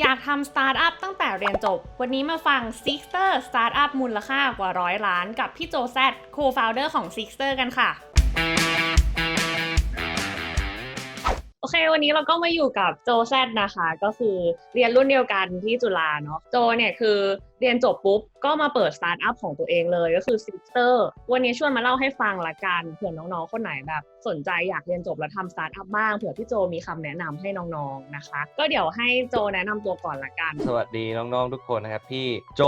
อยากทำสตาร์ทอัพตั้งแต่เรียนจบ วันนี้มาฟัง Sixter สตาร์ทอัพมูลค่ากว่าร้อยล้าน กับพี่โจแซดโคฟ o u เดอร์ของ Sixter กันค่ะ โอเค วันนี้เราก็มาอยู่กับโจแซดนะคะ ก็คือเรียนรุ่นเดียวกันที่จุฬาเนาะโจเนี่ยคือเรียนจบปุ๊บ ก็มาเปิดสตาร์ทอัพของตัวเองเลยก็คือ Sixter วันนี้ชวนมาเล่าให้ฟังละกันเผื่อน้องๆ คนไหนแบบ สนใจอยากเรียนจบแล้วทำสตาร์ทอัพบ้างเผื่อพี่โจมีคำแนะนำให้น้องๆนะคะ ก็เดี๋ยวให้โจแนะนำตัวก่อนละกัน สวัสดีน้องๆทุกคนนะครับพี่โจ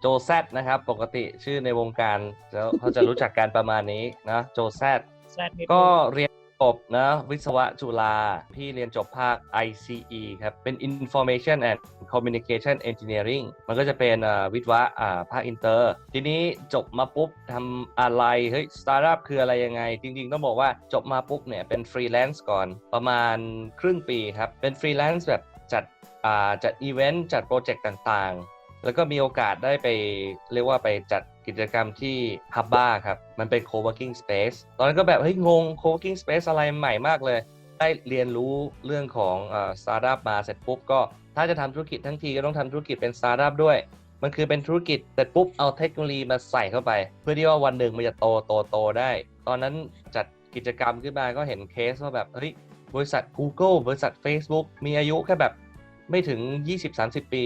โจแซดนะครับปกติชื่อในวงการแล้วเขาจะรู้จักกันประมาณนี้นะโจแซดแซดนิดนึงก็เรียนจ บนะวิศวะจุฬาพี่เรียนจบภาค ICE ครับเป็น Information and Communication Engineering มันก็จะเป็นวิศวะภาคอินเตอร์ ทีนี้จบมาปุ๊บทำอะไรเฮ้ยสตาร์ทอัพคืออะไรยังไง จริง ๆ ต้องบอกว่าจบมาปุ๊บเนี่ยเป็นฟรีแลนซ์ก่อนประมาณครึ่งปีครับ เป็นฟรีแลนซ์แบบจัดจัดอีเวนต์จัดโปรเจกต์ต่างๆ แล้วก็มีโอกาสได้ไปเรียกว่าไปจัดกิจกรรมที่ Hub b a r ครับ มันเป็น co-working space ตอนนั้นก็แบบเฮ้ยงง co-working space อะไรใหม่มากเลย ได้เรียนรู้เรื่องของสตาร์ทอัพมาเสร็จปุ๊บก็ถ้าจะทำธุรกิจทั้งทีก็ต้องทำธุรกิจเป็นสตาร์ทอัพด้วย มันคือเป็นธุรกิจเสร็จปุ๊บเอาเทคโนโลยีมาใส่เข้าไป เพื่อที่ว่าวันหนึ่งมันจะโตโตโตได้ ตอนนั้นจัดกิจกรรมขึ้นมาก็เห็นเคสว่าแบบเฮ้ยบริษัท Google บริษัท Facebook มีอายุแค่แบบไม่ถึง 20-30 ปี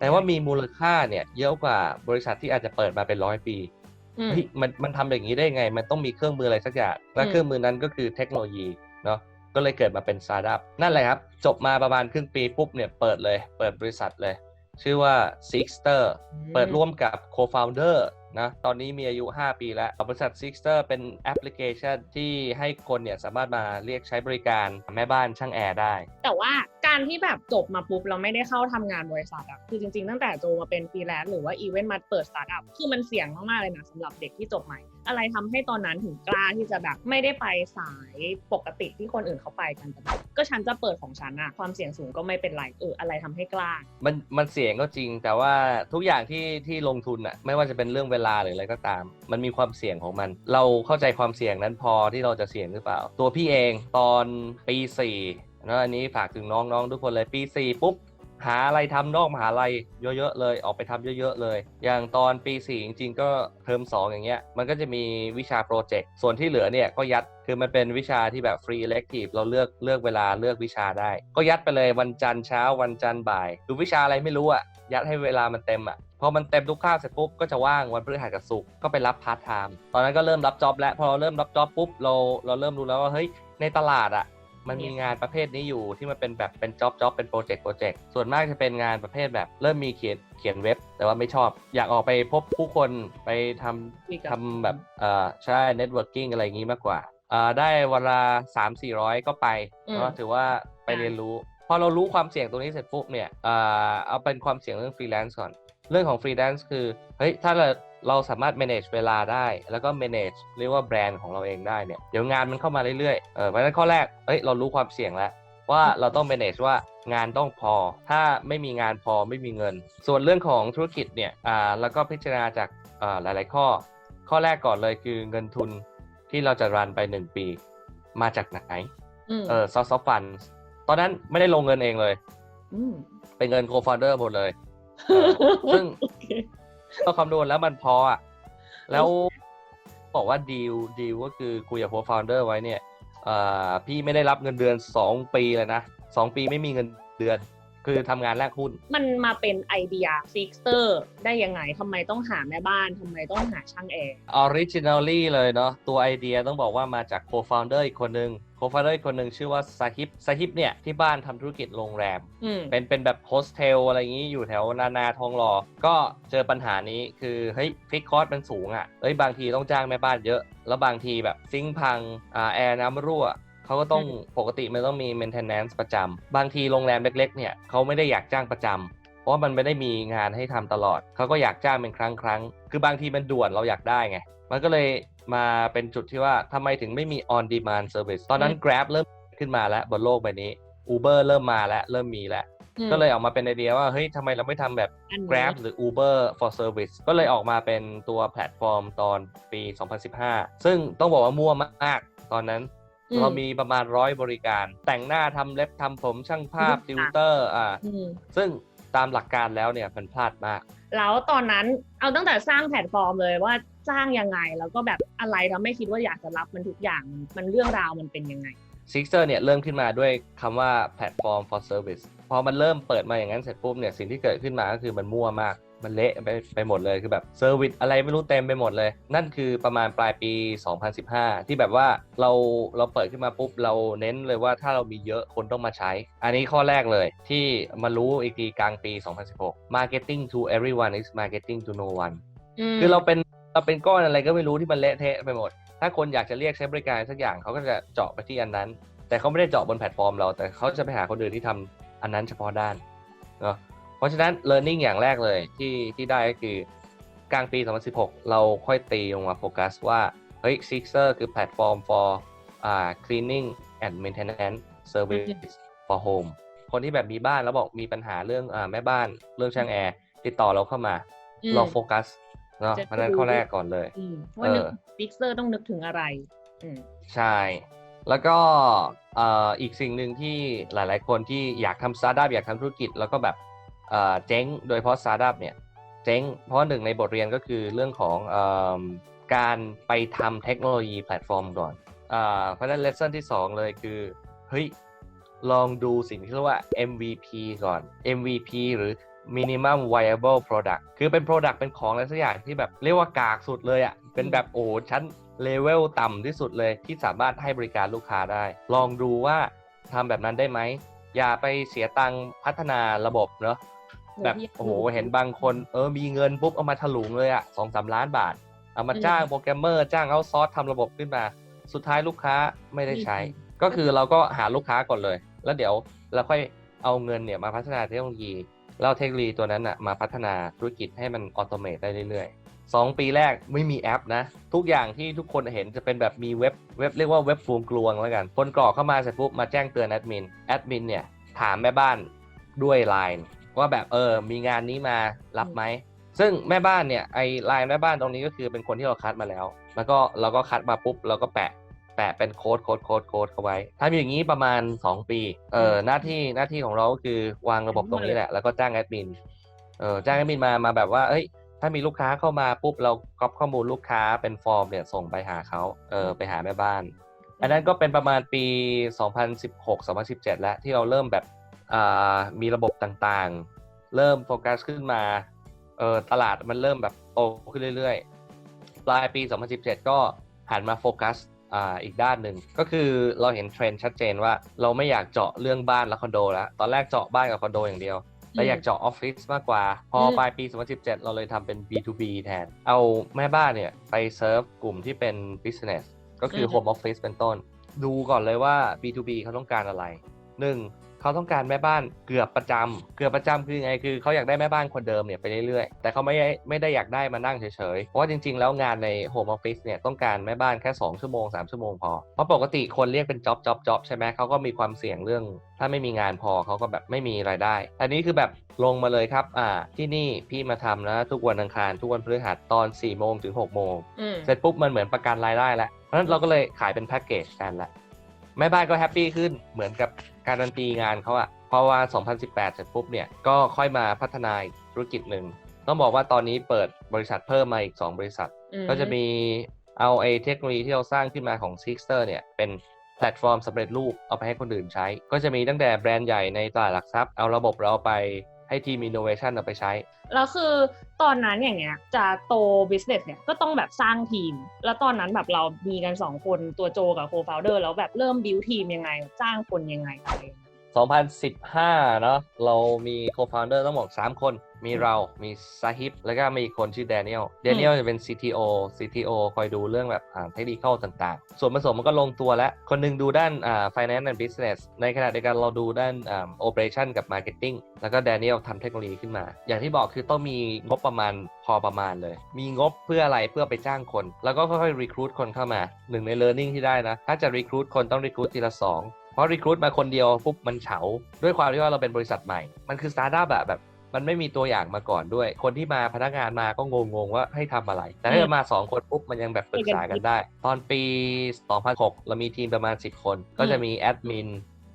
แต่ว่ามีมูลค่าเนี่ยเยอะกว่าบริษัทที่อาจจะเปิดมาเป็นร้อยปีอืม เฮ้ยมันมันทำอย่างนี้ได้ไง มันต้องมีเครื่องมืออะไรสักอย่าง และอืม เครื่องมือนั้นก็คือเทคโนโลยีเนาะก็เลยเกิดมาเป็นสตาร์ทอัพนั่นแหละครับ จบมาประมาณครึ่งปีปุ๊บเนี่ยเปิดเลย เปิดบริษัทเลย ชื่อว่า Sixter เปิดร่วมกับ co-founder นะ ตอนนี้มีอายุ 5 ปีแล้ว บริษัท Sixter เป็นแอปพลิเคชันที่ให้คนเนี่ยสามารถมาเรียกใช้บริการแม่บ้านช่างแอร์ได้ แต่ว่า การที่แบบจบมาปุ๊บเราไม่ได้เข้าทำงานบริษัทอะคือจริง ๆ ตั้งแต่โจมาเป็นฟรีแลนซ์หรือว่าอีเวนต์มาเปิดสตาร์ทอัพคือมันเสี่ยงมากๆเลยนะสำหรับเด็กที่จบใหม่ อะไรทำให้ตอนนั้นถึงกล้าที่จะแบบไม่ได้ไปสายปกติที่คนอื่นเขาไปกันแต่ก็ฉันจะเปิดของฉันอะความเสี่ยงสูงก็ไม่เป็นไรเอออะไรทำให้กล้า มันมันเสี่ยงก็จริง แต่ว่าทุกอย่างที่ที่ลงทุนอะไม่ว่าจะเป็นเรื่องเวลาหรืออะไรก็ตาม มันมีความเสี่ยงของมัน เราเข้าใจความเสี่ยงนั้นพอที่เราจะเสี่ยงหรือเปล่า ตัวพี่เองตอนปี4 นะอันนี้ฝากถึงน้องๆทุกคนเลยปี4ปุ๊บหาอะไรทำนอกมหาลัยเยอะๆเลยออกไปทำเยอะๆเลย อย่างตอนปี4จริงๆก็เทอม2 อย่างเงี้ยมันก็จะมีวิชาโปรเจกต์ส่วนที่เหลือเนี่ยก็ยัดคือมันเป็นวิชาที่แบบฟรีเล็กทีฟเราเลือกเลือกเวลาเลือกวิชาได้ ก็ยัดไปเลยวันจันทร์เช้าวันจันทร์บ่ายคือวิชาอะไรไม่รู้อะยัดให้เวลามันเต็มอะพอมันเต็มทุกคาบเสร็จปุ๊บก็จะว่างวันพฤหัสกับศุกร์ก็ไปรับพาร์ทไทม์ตอนนั้นก็เริ่มรับจ็อบแล้วพอเราเริ่มรับจ็อบปุ๊บเราเราเริ่มรู้แล้วว่าเฮ้ยในตลาดอะ มันมีงานประเภทนี้อยู่ที่มันเป็นแบบเป็นจ็อบจ็อบเป็นโปรเจกต์โปรเจกต์ส่วนมากจะเป็นงานประเภทแบบเริ่มมีเขียนเขียนเว็บ แต่ว่าไม่ชอบ อยากออกไปพบผู้คนไปทคุยกับำทำแบบเอ่อใช่เน็ตเวิร์กิ่งอะไรอย่างนี้มากกว่าอ่าได้วันละสามสี่ร้อยก็ไปอืมก็ถือว่าไปเรียนรู้พอเรารู้ความเสี่ยงตรงนี้เสร็จปุ๊บเนี่ยอ่าเอาเป็นความเสี่ยงเรื่องฟรีแลนซ์ก่อนเรื่องของฟรีแลนซ์คือเฮ้ยถ้าเรา เราสามารถ manage เวลาได้ แล้วก็ manage เรียกว่าแบรนด์ของเราเองได้เนี่ยเดี๋ยวงานมันเข้ามาเรื่อยๆเออเพราะฉะนั้นข้อแรกเฮ้ยเรารู้ความเสี่ยงแล้วว่าเราต้อง manage ว่างานต้องพอ ถ้าไม่มีงานพอไม่มีเงิน ส่วนเรื่องของธุรกิจเนี่ยอ่าแล้วก็พิจารณาจากอ่าหลาย ๆ ข้อ ข้อแรกก่อนเลยคือเงินทุนที่เราจะรันไป 1 ปี มาจากไหนอืมเออซอฟต์ฟันตอนนั้นไม่ได้ลงเงินเองเลยอืมเป็นเงินโคฟ o u เดอร์หมดเลยเออซึ่งโอ เคก็คำนวณแล้วมันพออะ แล้วบอกว่าดีลดีลก็คือคุยกับโ f o u เดอร์ไว้เนี่ยเอ่อพี่ไม่ได้รับเงินเดือน2ปีเลยนะสองปีไม่มีเงินเดือน คือทำงานแลกหุ้น มันมาเป็นไอเดียฟิกเตอร์ได้ยังไงทำไมต้องหาแม่บ้านทำไมต้องหาช่างแอร์ originally เลยเนาะตัวไอเดียต้องบอกว่ามาจาก co-founder อีกคนนึง co-founder อีกคนนึงชื่อว่าซาฮิบซาฮิบเนี่ยที่บ้านทำธุรกิจโรงแรมอืมเป็นเป็นแบบโฮสเทลอะไรอย่างนี้อยู่แถวนานาทองหล่อก็เจอปัญหานี้คือเฮ้ยฟิกคอร์สมันสูงอะ่ะเฮ้ยบางทีต้องจ้างแม่บ้านเยอะ แล้วบางทีแบบซิงค์พังอ่าแอร์น้ำรั่วเขาก็ต้องอืมปกติมันต้องมี maintenance ประจำบางทีโรงแรมเล็ก ๆ เนี่ยเขาไม่ได้อยากจ้างประจำเพราะว่ามันไม่ได้มีงานให้ทำตลอด เขาก็อยากจ้างเป็นครั้งครั้งๆคือบางทีมันด่วนเราอยากได้ไง มันก็เลย มาเป็นจุดที่ว่าทำไมถึงไม่มี on demand service ตอนนั้น Grab เริ่มขึ้นมาแล้วบนโลกใบนี้ Uber เริ่มมาแล้วเริ่มมีแล้วอืมก็เลยออกมาเป็นไอเดียว่าเฮ้ยทำไมเราไม่ทำแบบอันนี้ Grab หรือ Uber for Service ก็เลยออกมาเป็นตัวแพลตฟอร์มตอนปี 2015 ซึ่งต้องบอกว่ามั่วมากตอนนั้นอืมเรามีประมาณร้อยบริการ แต่งหน้าทำเล็บทำผมช่างภาพอืมติวเตอร์อ่าอืมซึ่งตามหลักการแล้วเนี่ยมันพลาดมาก แล้วตอนนั้นเอาตั้งแต่สร้างแพลตฟอร์มเลยว่า สร้างยังไง แล้วก็แบบอะไรทำให้คิดว่าอยากจะรับมันทุกอย่างมันมันเรื่องราวมันเป็นยังไง Sixer เนี่ยเริ่มขึ้นมาด้วยคำว่า platform for service พอมันเริ่มเปิดมาอย่างนั้นเสร็จปุ๊บเนี่ยสิ่งที่เกิดขึ้นมาก็คือมันมั่วมากมันเละไปไปหมดเลยคือแบบเซอร์วิสอะไรไม่รู้เต็มไปหมดเลย นั่นคือประมาณปลายปี 2015 ที่แบบว่าเราเราเปิดขึ้นมาปุ๊บ เราเน้นเลยว่าถ้าเรามีเยอะคนต้องมาใช้ อันนี้ข้อแรกเลยที่มารู้อีกทีกลางปี 2016 marketing to everyone is marketing to no one มคือเราเป็น เราเป็นก้อนอะไรก็ไม่รู้ที่มันเละเทะไปหมด ถ้าคนอยากจะเรียกใช้บริการสักอย่างเขาก็จะเจาะไปที่อันนั้น แต่เขาไม่ได้เจาะบนแพลตฟอร์มเรา แต่เขาจะไปหาคนอื่นที่ทำอันนั้นเฉพาะด้านเนาะเพราะฉะนั้น learning อย่างแรกเลยที่ที่ได้ก็คือกลางปี 2016 เราค่อยตีลงมาโฟกัสว่า เฮ้ย Sixer คือแพลตฟอร์ม for อ่า cleaning and maintenance service for home คนที่แบบมีบ้านแล้วบอกมีปัญหาเรื่องอ่าแม่บ้านเรื่องช่างแอร์ติดต่อเราเข้ามา เราโฟกัส เนาะจะเพราะฉะนั้นดูข้อแรกก่อนเลยอืมว่านึกเออฟิกเซอร์ต้องนึกถึงอะไรอืมใช่ แล้วก็เอ่ออีกสิ่งหนึ่งที่หลาย ๆ คนที่อยากทำสตาร์ทอัพอยากทำธุรกิจ แล้วก็แบบเอ่อเจ๊งโดยเฉพาะสตาร์ทอัพเนี่ยเจ๊งเพราะหนึ่งในบทเรียนก็คือเรื่องของเอมการไปทำเทคโนโลยีแพลตฟอร์มก่อนอ่าเพราะฉะนั้นเลส s นที่ 2 เลยคือเฮ้ยลองดูสิ่งที่เรียกว่า MVP ก่อน MVP หรือ minimum viable product คือเป็น product เป็นของอะไรสักอย่างที่แบบเรียกว่ากากสุดเลยอะ่ะ เป็นแบบโอ้โหชั้นเลเวลต่ำที่สุดเลยที่สามารถให้บริการลูกค้าได้ ลองดูว่าทำแบบนั้นได้ไหม อย่าไปเสียตังค์พัฒนาระบบเนาะแบบโอ้โหเห็นบางคนเออมีเงินปุ๊บเอามาถลุงเลยอะสองสามล้านบาท เอามาจ้างโปรแกรมเมอร์จ้างเอาซอร์สทำระบบขึ้นมา สุดท้ายลูกค้าไม่ได้ใช้ ก็คือเราก็หาลูกค้าก่อนเลย แล้วเดี๋ยวเราค่อยเอาเงินเนี่ยมาพัฒนาเทคโนโลยี แล้วเอาเทคโนโลยีตัวนั้นอะมาพัฒนาธุรกิจให้มันออโตเมตได้เรื่อยๆสองปีแรกไม่มีแอปนะ ทุกอย่างที่ทุกคนเห็นจะเป็นแบบมีเว็บเว็บเรียกว่าเว็บฟูมกลวงแล้วกัน คนกรอกเข้ามาเสร็จปุ๊บมาแจ้งเตือนแอดมินแอดมินเนี่ยถามแม่บ้านด้วยไลน์ว่าแบบเออมีงานนี้มารับไหม ซึ่งแม่บ้านเนี่ยไอไลน์แม่บ้านตรงนี้ก็คือเป็นคนที่เราคัดมาแล้ว แล้วก็เราก็คัดมาปุ๊บเราก็แปะ แปะเป็นโค้ดโค้ดโค้ดโค้ดเข้าไว้ทำอย่างนี้ประมาณ 2 ปีเออหน้าที่หน้าที่ของเราก็คือวางระบบตรงนี้แหละ แล้วก็จ้างแอดมินเออจ้างแอดมินมามาแบบว่าเอ้ยถ้ามีลูกค้าเข้ามาปุ๊บเราก๊อปข้อมูลลูกค้าเป็นฟอร์มเนี่ยส่งไปหาเขาเออไปหาแม่บ้าน อันนั้นก็เป็นประมาณปี 2016-2017 แล้วที่เราเริ่มแบบอ่ามีระบบต่างๆ เริ่มโฟกัสขึ้นมาเออตลาดมันเริ่มแบบโตขึ้นเรื่อยๆ ปลายปี 2017 ก็หันมาโฟกัส อ่าอีกด้านหนึ่งก็คือเราเห็นเทรนด์ชัดเจนว่าเราไม่อยากเจาะเรื่องบ้านและคอนโดแล้วตอนแรกเจาะบ้านกับคอนโดอย่างเดียวเราอยากเจาะออฟฟิศมากกว่า พออืมปลายปี 2017 เราเลยทำเป็น B2B แทน เอาแม่บ้านเนี่ยไปเซิร์ฟกลุ่มที่เป็น business ก็คือม Home Office เป็นต้น ดูก่อนเลยว่า B2B เขาต้องการอะไร 1. เขาต้องการแม่บ้านเกือบประจำเกือบประจำคือไงคือเขาอยากได้แม่บ้านคนเดิมเนี่ยไปเรื่อยๆ แต่เขาไม่ได้ไม่ได้อยากได้มานั่งเฉยๆ เพราะว่าจริง ๆ แล้วงานใน Home Office เนี่ยต้องการแม่บ้านแค่ 2 ชั่วโมง 3 ชั่วโมงพอ เพราะปกติคนเรียกเป็นจ็อบจ็อบจ็อบใช่ไหมเขาก็มีความเสี่ยงเรื่อง ถ้าไม่มีงานพอเขาก็แบบไม่มีรายได้ อันนี้คือแบบลงมาเลยครับ อ่า ที่นี่พี่มาทำนะทุกวันอังคารทุกวันพฤหัสตอน4โมงถึง6โมงอืมเสร็จปุ๊บมันเหมือนประกันรายได้แล้วเพราะฉะนั้นเราก็เลยขายเป็นแพ็กเกจแทนละแม่บ้านก็แฮปปี้ขึ้นเหมือนกับ การันตีงานเขาอะเพราะว่า 2018 เสร็จปุ๊บเนี่ยก็ค่อยมาพัฒนาอีกธุรกิจหนึ่งต้องบอกว่าตอนนี้เปิดบริษัทเพิ่มมาอีก 2 บริษัทอืมก็จะมีเอาไอ้เทคโนโลยีที่เราสร้างขึ้นมาของ Sixter เนี่ยเป็นแพลตฟอร์มสำเร็จรูปเอาไปให้คนอื่นใช้ ก็จะมีตั้งแต่แบรนด์ใหญ่ในตลาดหลักทรัพย์เอาระบบเราไป ให้ทีมอินโนเวชันเอาไปใช้ แล้วคือตอนนั้นอย่างเงี้ยจะโตบิสเนสเนี่ยก็ต้องแบบสร้างทีม แล้วตอนนั้นแบบเรามีกันสองคนตัวโจกับโคฟาวเดอร์แล้วแบบเริ่มบิวทีมยังไงจ้างคนยังไงอะไร 2015 เนาะเรามี co-founder ต้องบอก3คน มีเรา มีซาฮิบ แล้วก็มีอีกคนชื่อแดเนียล แดเนียลจะเป็น CTO CTO คอยดูเรื่องแบบอ่าเทคนิคต่างๆ ส่วนผสมมันก็ลงตัวแล้ว คนหนึ่งดูด้านอ่า finance and business ในขณะเดียวกันเราดูด้านอ่า operation กับ marketing แล้วก็แดเนียลทำเทคโนโลยีขึ้นมา อย่างที่บอกคือต้องมีงบประมาณพอประมาณเลย มีงบเพื่ออะไรเพื่อไปจ้างคน แล้วก็ค่อยๆ recruit คนเข้ามา หนึ่งใน learning ที่ได้นะ ถ้าจะ recruit คนต้อง recruit ทีละสอง เพราะรีคูดมาคนเดียวปุ๊บมันเฉา ด้วยความที่ว่าเราเป็นบริษัทใหม่ มันคือสตาร์ทอัพอะแบบมันไม่มีตัวอย่างมาก่อนด้วย คนที่มาพนักงานมาก็งงๆว่าให้ทำอะไร แต่ถ้ามาสองคนปุ๊บมันยังแบบปรึกษากันได้ ตอนปี 2006 เรามีทีมประมาณ 10 คน ก็จะมีแอดมิน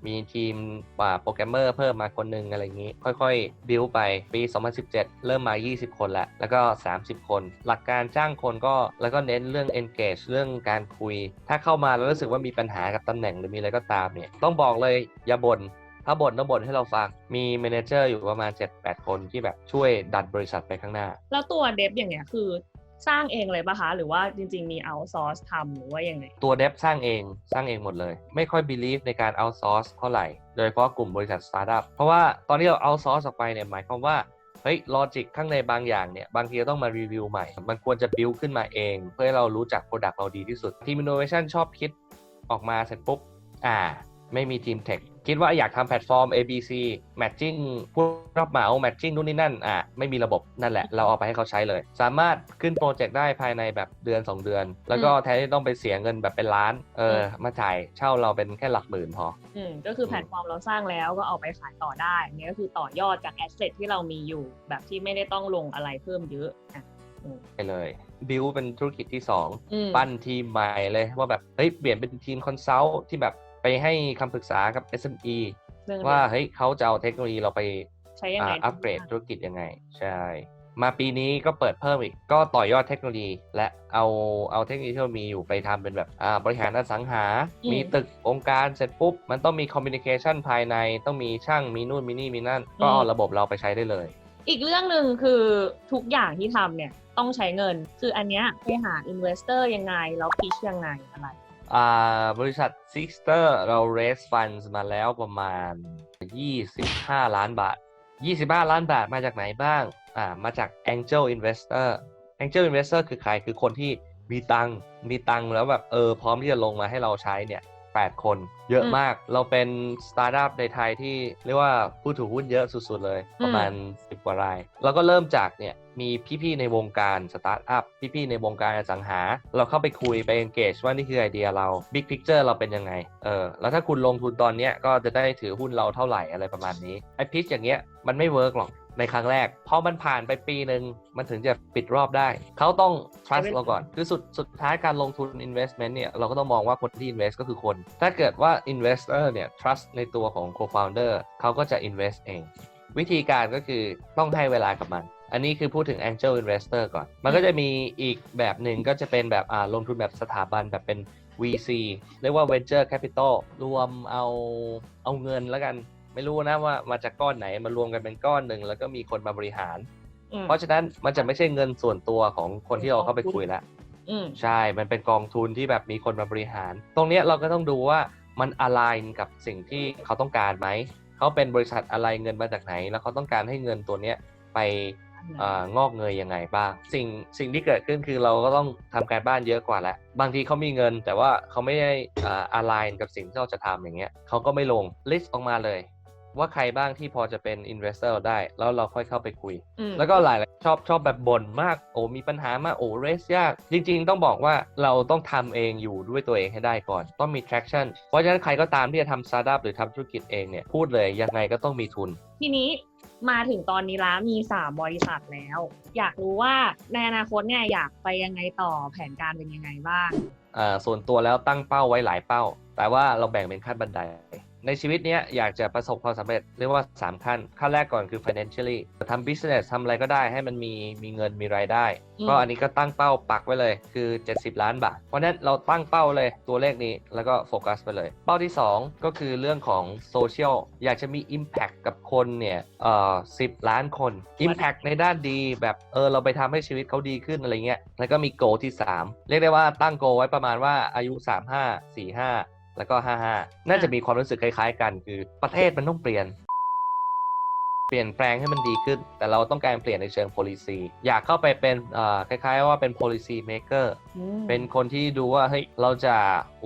มีทีมป่าโปรแกรมเมอร์เพิ่มมาคนหนึ่งอะไรอย่างนี้ ค่อยๆ บิวไปปี 2017 เริ่มมา 20 คนแล้วแล้วก็ 30 คน หลักการจ้างคนก็แล้วก็เน้นเรื่อง engage เรื่องการคุย ถ้าเข้ามาแล้วรู้สึกว่ามีปัญหากับตำแหน่งหรือมีอะไรก็ตามเนี่ยต้องบอกเลยอย่าบ่นถ้าบ่นต้องบ่นให้เราฟัง มีเมนเจอร์อยู่ประมาณ 7-8 คนที่แบบช่วยดันบริษัทไปข้างหน้า แล้วตัวเดฟอย่างเงี้ยคือ สร้างเองเลยปะคะ หรือว่าจริง ๆ มีเอาซอร์สทำหรือว่ายังไง ตัวเดฟสร้างเองสร้างเองหมดเลย ไม่ค่อย believe ในการ outsource เท่าไหร่ โดยเฉพาะกลุ่มบริษัทสตาร์ทอัพเพราะว่าตอนที่เรา outsource ออกไปเนี่ยหมายความว่าเฮ้ยลอจิกข้างในบางอย่างเนี่ย บางทีเราต้องมารีวิวใหม่ มันควรจะ build ขึ้นมาเอง เพื่อให้เรารู้จัก product เราดีที่สุดทีม innovation ชอบคิดออกมาเสร็จปุ๊บอ่า ไม่มีทีม tech คิ ดว่าอยากทำแพลตฟอร์ม ABC matching ผู้รับเหมา matching นู่นนี่นั่นอ่าไม่มีระบบนั่นแหละ เราเอาไปให้เขาใช้เลย สามารถขึ้นโปรเจกต์ได้ภายในแบบเดือน 2 เดือน แล้วก็อืมแทนที่ต้องไปเสียเงินแบบเป็นล้านเออมาจ่ายเช่าเราเป็นแค่หลักหมื่นพออืมก็คือแพลตฟอร์มเราสร้างแล้วก็เอาไปขายต่อได้อันนี้ก็คือต่อยอดจากแอสเซทที่เรามีอยู่ แบบที่ไม่ได้ต้องลงอะไรเพิ่มเยอะอะไปเลยบิวเป็นธุรกิจที่2อืมปั้นทีมใหม่เลยว่าแบบเฮ้ยเปลี่ยนเป็นทีมคอนซัลท์ที่แบบ ไปให้คำปรึกษากับ SME เรื่องว่าเฮ้ยเขาจะเอาเทคโนโลยีเราไปใช้ยังไงอ่าอัปเกรดธุรกิจยังไง ใช่ มาปีนี้ก็เปิดเพิ่มอีก ก็ต่อยอดเทคโนโลยี และเอาเอาเทคโนโลยีที่เรามีอยู่ไปทำเป็นแบบอ่าบริหารอสังหา มีตึกองค์การเสร็จปุ๊บ มันต้องมีคอมมิ n นิเคชันภายใน ต้องมีช่างมีนู่นมีนี่มีนั่น ก็เอาระบบเราไปใช้ได้เลย อีกเรื่องหนึ่งคือทุกอย่างที่ทำเนี่ยต้องใช้เงิน คืออันเนี้ยไปหาอินเวสเตอร์ยังไง แล้วพิชยังไงอะไรอ่า บริษัท Sixter เรา raise funds มาแล้วประมาณ 25 ล้านบาท 25 ล้านบาทมาจากไหนบ้างอ่ามาจาก Angel Investor Angel Investor คือใครคือคนที่มีตังมีตังแล้วแบบเออพร้อมที่จะลงมาให้เราใช้เนี่ย 8 คน เยอะอืมมาก เราเป็นสตาร์ทอัพในไทยที่เรียกว่าผู้ถือหุ้นเยอะสุดๆเลย ประมาณ 10 กว่าราย แล้วก็เริ่มจากเนี่ยมีพี่ๆในวงการสตาร์ทอัพพี่ๆในวงการอสังหา เราเข้าไปคุยไป engage ว่านี่คือไอเดียเรา big picture เราเป็นยังไงเออแล้วถ้าคุณลงทุนตอนเนี้ยก็จะได้ถือหุ้นเราเท่าไหร่อะไรประมาณนี้ไอพิชอย่างเงี้ยมันไม่เวิร์กหรอก ในครั้งแรกพอมันผ่านไปปีหนึ่งมันถึงจะปิดรอบได้ เขาต้อง trust ใช้เวลาเราก่อน คือสุดสุดท้ายการลงทุน investment เนี่ย เราก็ต้องมองว่าคนที่ invest ก็คือคน ถ้าเกิดว่า investor เนี่ย trust ในตัวของ co-founder เขาก็จะ invest เอง วิธีการก็คือต้องให้เวลากับมัน อันนี้คือพูดถึง angel investor ก่อน มันก็จะมีอีกแบบหนึ่งก็จะเป็นแบบอ่าลงทุนแบบสถาบันแบบเป็น VC เรียกว่า venture capital รวมเอาเอาเงินแล้วกัน ไม่รู้นะว่ามาจากก้อนไหนมารวมกันเป็นก้อนหนึ่งแล้วก็มีคนมาบริหารอืมเพราะฉะนั้นมันจะไม่ใช่เงินส่วนตัวของคนที่เราเข้าไปคุยแล้วอืมใช่ มันเป็นกองทุนที่แบบมีคนมาบริหาร ตรงเนี้ยเราก็ต้องดูว่ามันอะไรกับสิ่งที่เขาต้องการไหม เขาเป็นบริษัทอะไรเงินมาจากไหน แล้วเขาต้องการให้เงินตัวเนี้ยไปเอ่องอกเงยยังไงบ้าง สิ่งสิ่งที่เกิดขึ้นคือเราก็ต้องทำการบ้านเยอะกว่าแล้วบางทีเขามีเงิน แต่ว่าเขาไม่ได้อ่า align กับสิ่งที่เราจะทำอย่างเงี้ยเขาก็ไม่ลง list ออกมาเลย ว่าใครบ้างที่พอจะเป็น investor ได้ แล้วเราค่อยเข้าไปคุยอืมแล้วก็หลายๆชอบชอบแบบบ่นมากโอ้มีปัญหามากโอ้เรสยาก จริง ๆ ต้องบอกว่าเราต้องทำเองอยู่ด้วยตัวเองให้ได้ก่อน ต้องมี traction เพราะฉะนั้นใครก็ตามที่จะทำ startup หรือทำธุรกิจเองเนี่ยพูดเลยยังไงก็ต้องมีทุน ทีนี้มาถึงตอนนี้แล้วมีสามบริษัทแล้ว อยากรู้ว่าในอนาคตเนี่ยอยากไปยังไงต่อแผนการเป็นยังไงบ้างอ่าส่วนตัวแล้วตั้งเป้าไว้หลายเป้า แต่ว่าเราแบ่งเป็นขั้นบันได ในชีวิตเนี้ยอยากจะประสบความสำเร็จเรียกว่า 3 ขั้น ขั้นแรกก่อนคือ financially ทำ business ทำอะไรก็ได้ให้มันมีมีเงินมีรายได้อืมก็อันนี้ก็ตั้งเป้าปักไว้เลยคือ 70 ล้านบาท เพราะฉะนั้นเราตั้งเป้าเลยตัวเลขนี้แล้วก็โฟกัสไปเลย เป้าที่ 2 ก็คือเรื่องของโซเชียลอยากจะมี Impact กับคนเนี่ยเอ่อ10ล้านคน Impact ในด้านดีแบบเออเราไปทำให้ชีวิตเขาดีขึ้นอะไรเงี้ยแล้วก็มีโกที่ 3 เรียกได้ว่าตั้งโกไว้ประมาณว่าอายุ 35 45 แล้วก็55 น่าจะมีความรู้สึกคล้ายๆ กัน คือประเทศมันต้องเปลี่ยน เปลี่ยนแปลงให้มันดีขึ้น แต่เราต้องการเปลี่ยนในเชิง policy อยากเข้าไปเป็นเอ่อคล้ายๆ ว่าเป็น policy maker อืมเป็นคนที่ดูว่าเฮ้ยเราจะ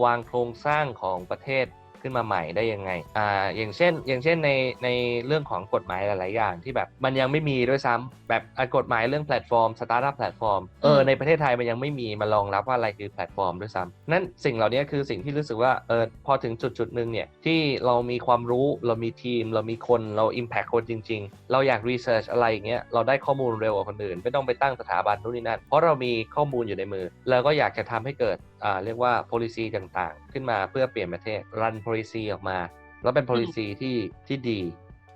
วางโครงสร้างของประเทศ ขึ้นมาใหม่ได้ยังไงอ่าอย่างเช่น อย่างเช่นในในเรื่องของกฎหมายหลาย ๆ อย่างที่แบบมันยังไม่มีด้วยซ้ำแบบอะกฎหมายเรื่องแพลตฟอร์มสตาร์ทอัพแพลตฟอร์มเออในประเทศไทยมันยังไม่มีมารองรับว่าอะไรคือแพลตฟอร์มด้วยซ้ำนั่นสิ่งเหล่านี้คือสิ่งที่รู้สึกว่าเออพอถึงจุดจุดๆหนึ่งเนี่ยที่เรามีความรู้เรามีทีม เรามีคนเรา Impact คนจริง ๆ เราอยากรีเสิร์ชอะไรอย่างเงี้ยเราได้ข้อมูลเร็วกว่าคนอื่น ไม่ต้องไปตั้งสถาบันนู่นนี่นั่นเพราะเรามีข้อมูลอยู่ในมือ แล้วก็อยากจะทำให้เกิดอ่า เรียกว่า policy ต่างๆ ขึ้นมาเพื่อเปลี่ยนประเทศ run policy ออกมา แล้วเป็น policy ที่ที่ดี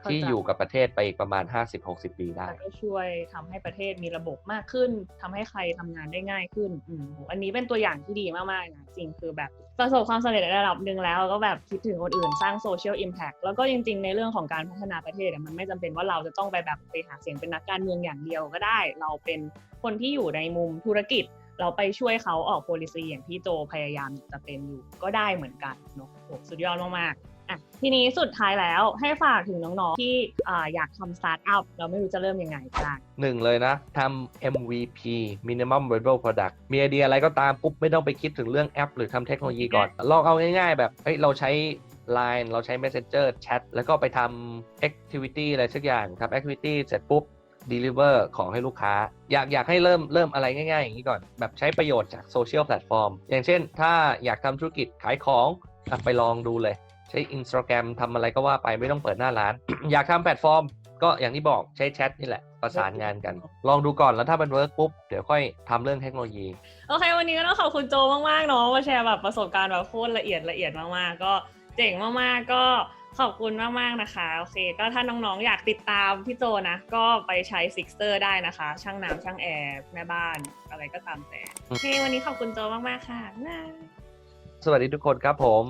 เข้าใจที่อยู่กับประเทศไปอีกประมาณ 50-60 ปีได้แล้วก็ช่วยทำให้ประเทศมีระบบมากขึ้นทำให้ใครทำงานได้ง่ายขึ้นอืมโหอันนี้เป็นตัวอย่างที่ดีมากๆนะจริงคือแบบประสบความสำเร็จในระดับหนึ่งแล้ว ก็แบบคิดถึงคนอื่นสร้างโซเชียลอิมแพ t แล้วก็จริง ๆ ในเรื่องของการพัฒนาประเทศอะมันไม่จำเป็นว่าเราจะต้องไปแบบไปหาเสียงเป็นนักการเมืองอย่างเดียวก็ได้ เราเป็นคนที่อยู่ในมุมธุรกิจ เราไปช่วยเขาออก policy อย่างที่โจพยายามจะเป็นอยู่ก็ได้เหมือนกันเนาะโหสุดยอดมากๆอะทีนี้สุดท้ายแล้วให้ฝากถึงน้องๆ ที่อ่าอยากทำสตาร์ทอัพเราไม่รู้จะเริ่มยังไงบ้างหนึ่งเลยนะทำ MVP minimum viable product มีไอเดียอะไรก็ตามปุ๊บไม่ต้องไปคิดถึงเรื่องแอป หรือทำเทคโนโลยีก่อน ลองเอาง่ายๆ แบบเฮ้ยเราใช้ Line เราใช้ Messenger Chat แล้วก็ไปทำ activity อะไรสักอย่างทำ activity เสร็จปุ๊บ deliver ของให้ลูกค้า อยากอยากให้เริ่มเริ่มอะไรง่ายๆ อย่างนี้ก่อน แบบใช้ประโยชน์จากโซเชียลแพลตฟอร์มอย่างเช่น ถ้าอยากทำธุรกิจขายของอไปลองดูเลย ใช้ Instagram ทำอะไรก็ว่าไปไม่ต้องเปิดหน้าร้าน อยากทำแพลตฟอร์ม ก็อย่างที่บอกใช้แชทนี่แหละประสานงานกัน ลองดูก่อนแล้วถ้ามันเวิร์กปุ๊บ เดี๋ยวค่อยทำเรื่องเทคโนโลยี โอเค วันนี้ก็ต้องขอบคุณโจมากๆเนาะมาแชร์แบบประสบการณ์แบบโคตรละเอียดละเอียดมากๆ ก็เจ๋งมากๆก็ ขอบคุณมาก ๆ นะคะ โอเค ก็ถ้าน้อง ๆ อยากติดตามพี่โจนะ ก็ไปใช้ซิกเตอร์ได้นะคะ ช่างน้ำช่างแอร์แม่บ้านอะไรก็ตามแต่ โอเค วันนี้ขอบคุณโจมาก ๆ ค่ะ สวัสดีทุกคนครับผม